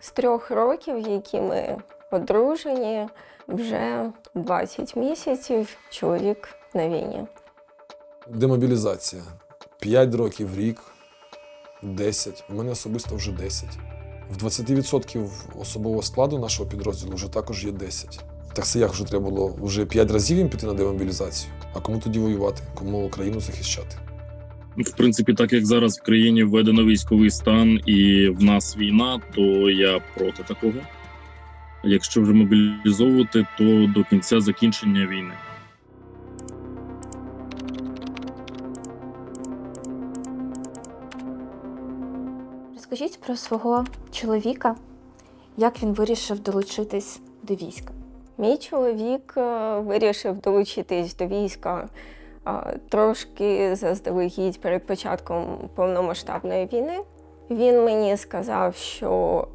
З трьох років, які ми одружені, вже 20 місяців чоловік на війні. Демобілізація. 5 років, рік, 10. У мене особисто вже 10. В 20% особового складу нашого підрозділу вже також є 10. Так це як вже треба було вже 5 разів їм піти на демобілізацію. А кому тоді воювати? Кому Україну захищати? В принципі, так як зараз в країні введено військовий стан і в нас війна, то я проти такого. Якщо вже мобілізовувати, то до кінця закінчення війни. Розкажіть про свого чоловіка, як він вирішив долучитись до війська. Мій чоловік е, вирішив долучитись до війська трошки заздалегідь перед початком повномасштабної війни. Він мені сказав, що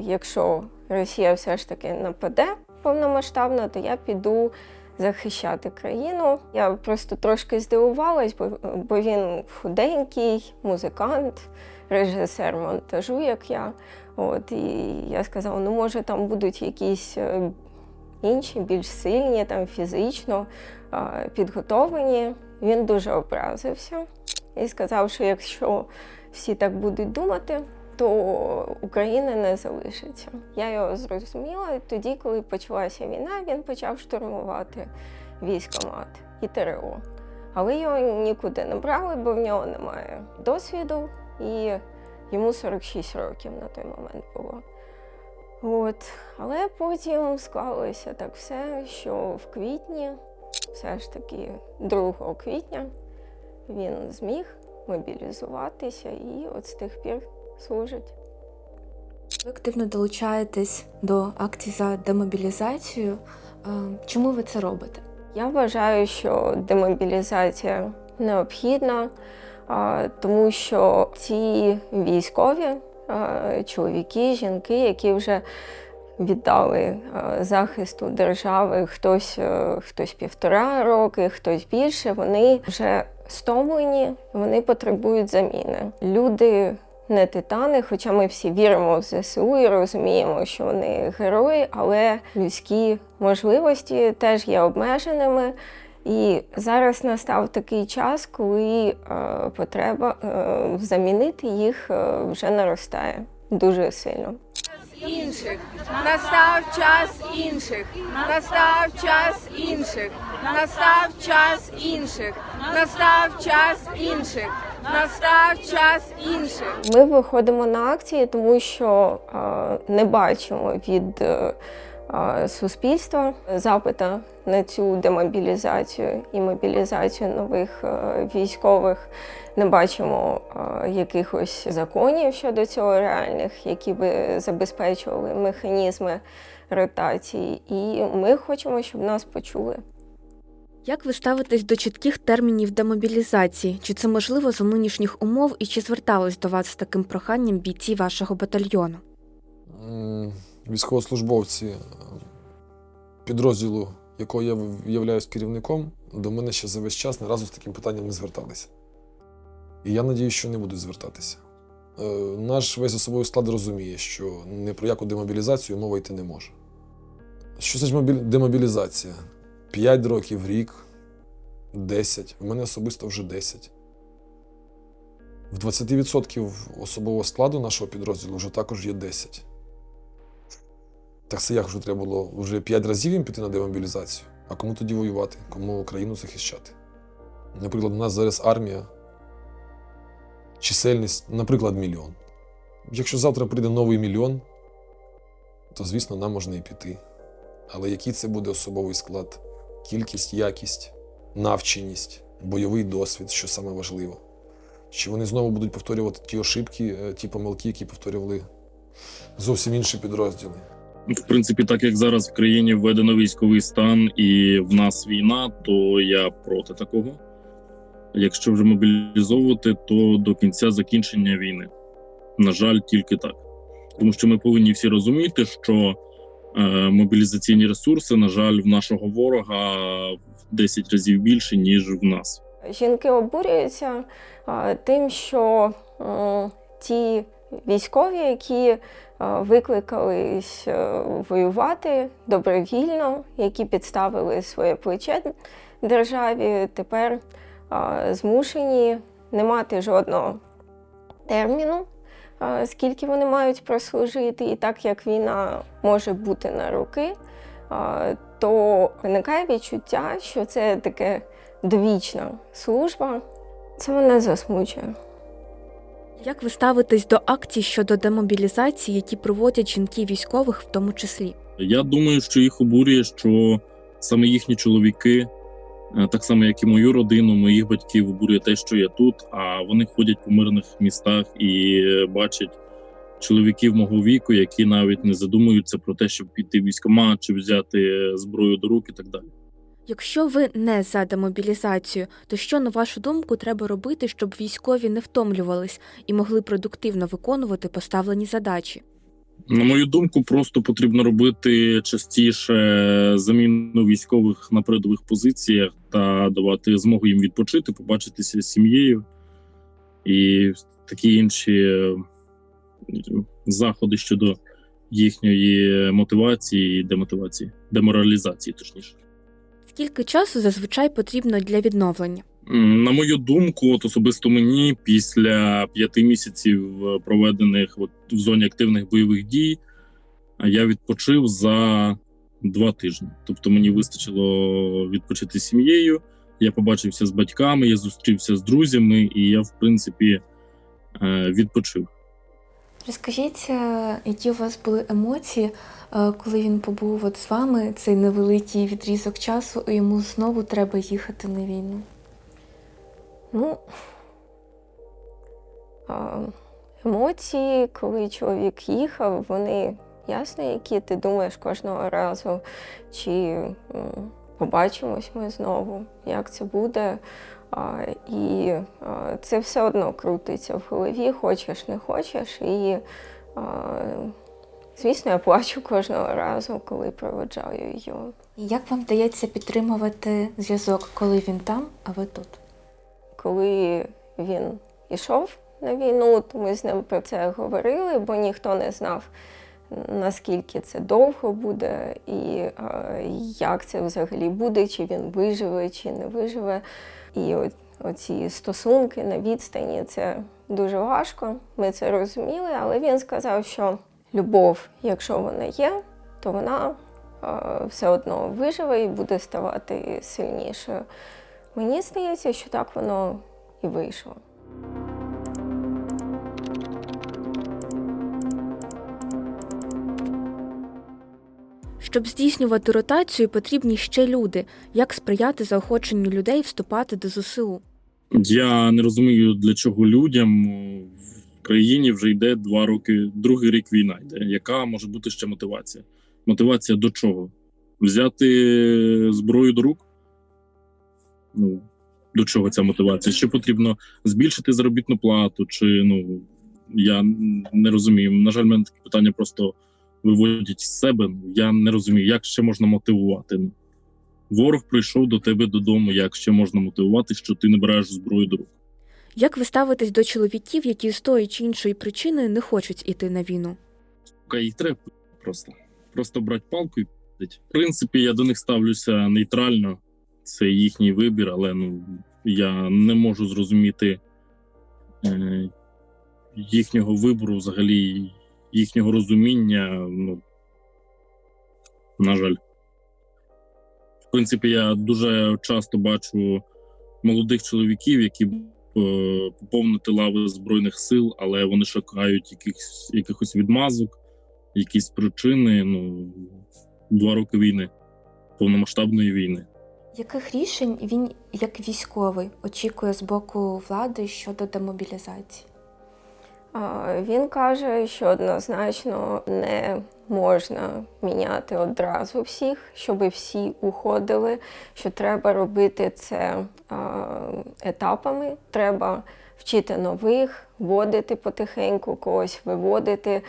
якщо Росія все ж таки нападе повномасштабно, то я піду захищати країну. Я просто трошки здивувалась, бо, бо він худенький, музикант, режисер монтажу, як я. От, і я сказала, ну може там будуть якісь е, інші, більш сильні, там фізично підготовлені. Він дуже образився і сказав, що якщо всі так будуть думати, то України не залишиться. Я його зрозуміла тоді, коли почалася війна, він почав штурмувати військомат і ТРО. Але його нікуди не брали, бо в нього немає досвіду, і йому 46 років на той момент було. От. Але потім склалося так все, що в квітні, все ж таки 2 квітня, він зміг мобілізуватися і от з тих пір служить. Ви активно долучаєтесь до акцій за демобілізацію. Е, Чому ви це робите? Я вважаю, що демобілізація необхідна, тому що ці військові чоловіки, жінки, які вже віддали захисту держави, хтось, е, хтось півтора роки, хтось більше, вони вже стомлені, вони потребують заміни. Люди не титани, хоча ми всі віримо в ЗСУ і розуміємо, що вони герої, але людські можливості теж є обмеженими. І зараз настав такий час, коли е, потреба е, замінити їх е, вже наростає дуже сильно. інших. Настав час інших. Настав час інших. Настав час інших. Настав час інших. Настав час інших. Ми виходимо на акції, тому що е, не бачимо від е, е, суспільства запита на цю демобілізацію і мобілізацію нових е, військових. Не бачимо е, якихось законів щодо цього реальних, які би забезпечували механізми ротації. І ми хочемо, щоб нас почули. Як ви ставитесь до чітких термінів демобілізації? Чи це можливо за нинішніх умов і чи звертались до вас з таким проханням бійці вашого батальйону? Військовослужбовці підрозділу, якого я являюсь керівником, до мене ще за весь час ні разу з таким питанням не зверталися. І я надію, що не будуть звертатися. Е, Наш весь особовий склад розуміє, що ні про яку демобілізацію мова йти не може. Що значить мобіль- демобілізація? 5 років, рік, 10. У мене особисто вже 10. В 20% особового складу нашого підрозділу вже також є 10. Так це як вже треба було вже 5 разів їм піти на демобілізацію. А кому тоді воювати? Кому Україну захищати? Наприклад, у нас зараз армія, чисельність, наприклад, мільйон. Якщо завтра прийде новий мільйон, то, звісно, нам можна і піти. Але який це буде особовий склад? Кількість, якість, навченість, бойовий досвід, що саме важливо. Чи вони знову будуть повторювати ті ошибки, е, ті помилки, які повторювали зовсім інші підрозділи? В принципі, так як зараз в країні введено військовий стан і в нас війна, то я проти такого. Якщо вже мобілізовувати, то до кінця закінчення війни. На жаль, тільки так. Тому що ми повинні всі розуміти, що е, мобілізаційні ресурси, на жаль, в нашого ворога в 10 разів більше, ніж в нас. Жінки обурюються а, тим, що ті військові, які е, викликались е, воювати добровільно, які підставили своє плече державі, тепер е, змушені не мати жодного терміну, скільки вони мають прослужити, і так як війна може бути на роки, е, то виникає відчуття, що це таке довічна служба. Це мене засмучує. Як ви ставитесь до акцій щодо демобілізації, які проводять жінки військових в тому числі? Я думаю, що їх обурює, що саме їхні чоловіки, е, так само як і мою родину, моїх батьків, обурює те, що я тут. А вони ходять по мирних містах і бачать чоловіків мого віку, які навіть не задумуються про те, щоб піти в військкомат чи взяти зброю до рук і так далі. Якщо ви не за демобілізацію, то що, на вашу думку, треба робити, щоб військові не втомлювались і могли продуктивно виконувати поставлені задачі? На мою думку, просто потрібно робити частіше заміну військових на передових позиціях та давати змогу їм відпочити, побачитися з сім'єю і такі інші заходи щодо їхньої мотивації і демотивації, деморалізації, точніше. Скільки часу зазвичай потрібно для відновлення? На мою думку, от особисто мені після п'яти місяців е, проведених от в зоні активних бойових дій, я відпочив за два тижні. Тобто мені вистачило відпочити сім'єю. Я побачився з батьками, я зустрівся з друзями, і я, в принципі, е, відпочив. Розкажіть, е, які у вас були емоції, е, коли він побув от з вами цей невеликий відрізок часу, і йому знову треба їхати на війну? Ну, емоції, коли чоловік їхав, вони ясно, які ти думаєш кожного разу, чи побачимось ми знову, як це буде. І це все одно крутиться в голові, хочеш, не хочеш. І, звісно, я плачу кожного разу, коли проведжаю його. Як вам вдається підтримувати зв'язок, коли він там, а ви тут? коли він йшов на війну, то ми з ним про це говорили, бо ніхто не знав, наскільки це довго буде, і як це взагалі буде, чи він виживе, чи не виживе. І оці стосунки на відстані це дуже важко. Ми це розуміли, але він сказав, що любов, якщо вона є, то вона все одно виживе і буде ставати сильнішою. Мені здається, що так воно і вийшло. Щоб здійснювати ротацію, потрібні ще люди. Як сприяти заохоченню людей вступати до ЗСУ? Я не розумію, для чого людям в країні вже йде два роки, другий рік війна йде. Яка може бути ще мотивація? Мотивація до чого? Взяти зброю до рук? Ну, до чого ця мотивація? Ще потрібно збільшити заробітну плату, чи ну я не розумію. На жаль, мене такі питання просто виводять з себе. Я не розумію, як ще можна мотивувати. Ну, Ворог прийшов до тебе додому. Як ще можна мотивувати, що ти не береш зброю до рук? Як ви ставитесь до чоловіків, які з тої чи іншої причини не хочуть іти на війну? Сука, їх треба просто. Просто брати палку і пить. В принципі, я до них ставлюся нейтрально. Це їхній вибір, але ну я не можу зрозуміти е, їхнього вибору, взагалі, їхнього розуміння. Ну, на жаль. В принципі, я дуже часто бачу молодих чоловіків, які е, поповнити лави Збройних сил, але вони шукають якихось, якихось відмазок, якісь причини. Ну, два роки війни, повномасштабної війни. Яких рішень він, як військовий, очікує з боку влади щодо демобілізації? Він каже, що однозначно не можна міняти одразу всіх, щоб всі уходили, що треба робити це етапами. Треба вчити нових, вводити потихеньку, когось виводити.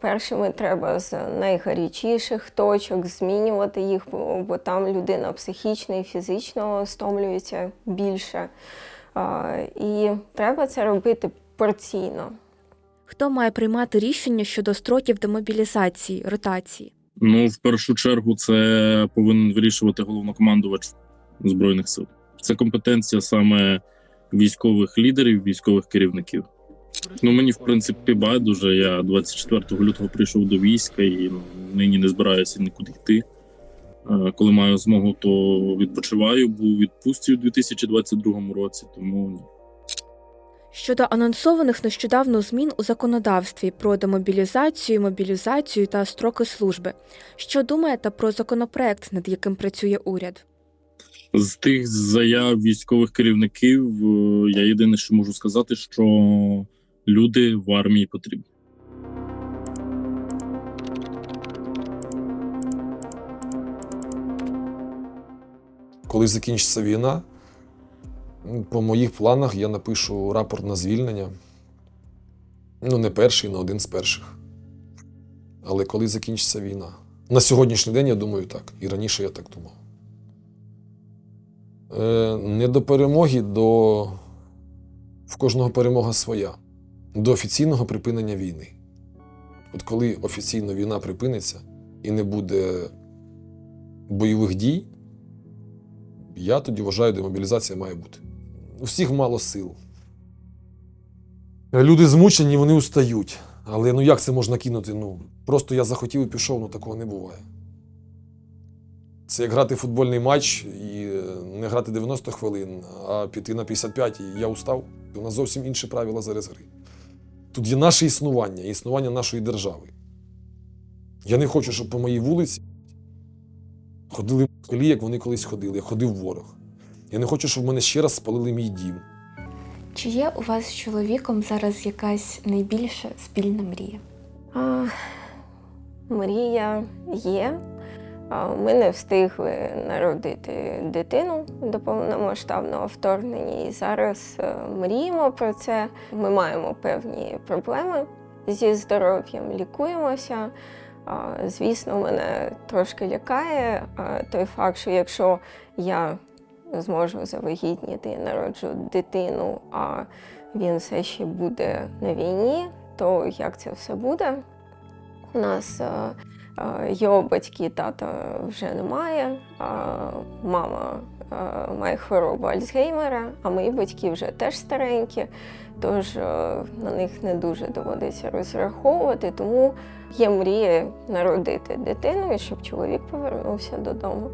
Першими треба з найгарячіших точок змінювати їх, бо там людина психічно і фізично стомлюється більше. І треба це робити порційно. Хто має приймати рішення щодо строків демобілізації, ротації? Ну, в першу чергу, це повинен вирішувати головнокомандувач збройних сил. Це компетенція саме військових лідерів, військових керівників. Ну мені в принципі байдуже. Я 24 лютого прийшов до війська і ну, нині не збираюся нікуди йти. Е, Коли маю змогу, то відпочиваю. Був відпустці у 2022 році, тому. Щодо анонсованих нещодавно змін у законодавстві про демобілізацію, мобілізацію та строки служби. Що думаєте про законопроект, над яким працює уряд? З тих заяв військових керівників е, я єдине, що можу сказати, що люди в армії потрібні. Коли закінчиться війна, по моїх планах я напишу рапорт на звільнення. Ну, не перший, але один з перших. Але коли закінчиться війна? На сьогоднішній день я думаю так. І раніше я так думав. Е, не до перемоги, до в кожного перемога своя. До офіційного припинення війни. От коли офіційно війна припиниться і не буде бойових дій, я тоді вважаю, демобілізація має бути. У всіх мало сил. Люди змучені, вони устають. Але ну як це можна кинути? Ну, просто я захотів і пішов, ну такого не буває. Це як грати футбольний матч і е, не грати 90 хвилин, а піти на 55 і я устав. У нас зовсім інші правила зараз гри. Тут є наше існування, існування нашої держави. Я не хочу, щоб по моїй вулиці ходили колі, як вони колись ходили. Я ходив ворог. Я не хочу, щоб в мене ще раз спалили мій дім. Чи є у вас з чоловіком зараз якась найбільша спільна мрія? А, мрія є. Ми не встигли народити дитину до повномасштабного вторгнення, і зараз е, мріємо про це. Ми маємо певні проблеми зі здоров'ям, лікуємося. Звісно, мене трошки лякає той факт, що якщо я зможу завагітніти народжу дитину, а він все ще буде на війні, то як це все буде? У нас е, е, його батьки тата вже немає, а мама е, має хворобу Альцгеймера, а мої батьки вже теж старенькі, тож на них не дуже доводиться розраховувати. Тому є мрія народити дитину і щоб чоловік повернувся додому.